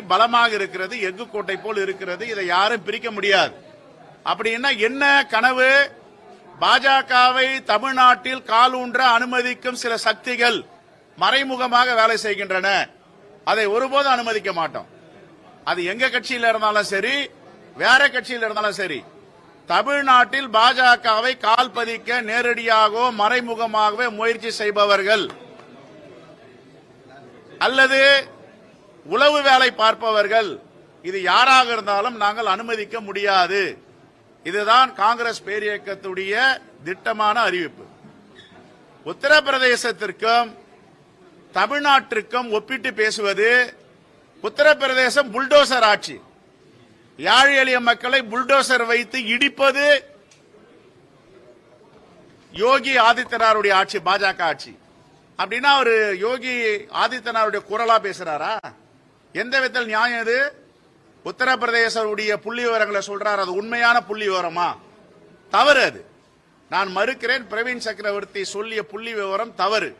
பலமாக இருக்கிறது எஃகு கோட்டை போல் இருக்கிறது இதை யாரும் பிரிக்க முடியாது. அப்படின்னா என்ன கனவு? பாஜகவை தமிழ்நாட்டில் காலூன்ற அனுமதிக்கும் சில சக்திகள் மறைமுகமாக வேலை செய்கின்றன. அதை ஒருபோதும் அனுமதிக்க மாட்டோம். அது எங்க கட்சியில இருந்தாலும் சரி வேற கட்சியில இருந்தாலும் சரி தமிழ்நாட்டில் பாஜகவை கால் பதிக்க நேரடியாகவோ மறைமுகமாகவே முயற்சி செய்பவர்கள் அல்லது உளவு வேலை பார்ப்பவர்கள் இது யாராக இருந்தாலும் நாங்கள் அனுமதிக்க முடியாது. இதுதான் காங்கிரஸ் பேரியக்கத்துடைய திட்டமான அறிவிப்பு. உத்தரப்பிரதேசத்திற்கும் தமிழ்நாட்டிற்கும் ஒப்பிட்டு பேசுவது உத்தரப்பிரதேசம் புல்டோசர் ஆட்சி. யாழ் எளிய மக்களை புல்டோசர் வைத்து இடிப்பது யோகி ஆதித்யநாருடைய ஆட்சி பாஜக ஆட்சி. அப்படின்னா அவர் யோகி ஆதித்யநாருடைய குரலா பேசுறாரா? எந்த விதத்தில் நியாயம் இது? உத்தரப்பிரதேசருடைய புள்ளி விவரங்களை சொல்றார் அது உண்மையான புள்ளி விவரமா தவறு அது. நான் மறுக்கிறேன் பிரவீன் சக்கரவர்த்தி சொல்லிய புள்ளி விவரம் தவறு.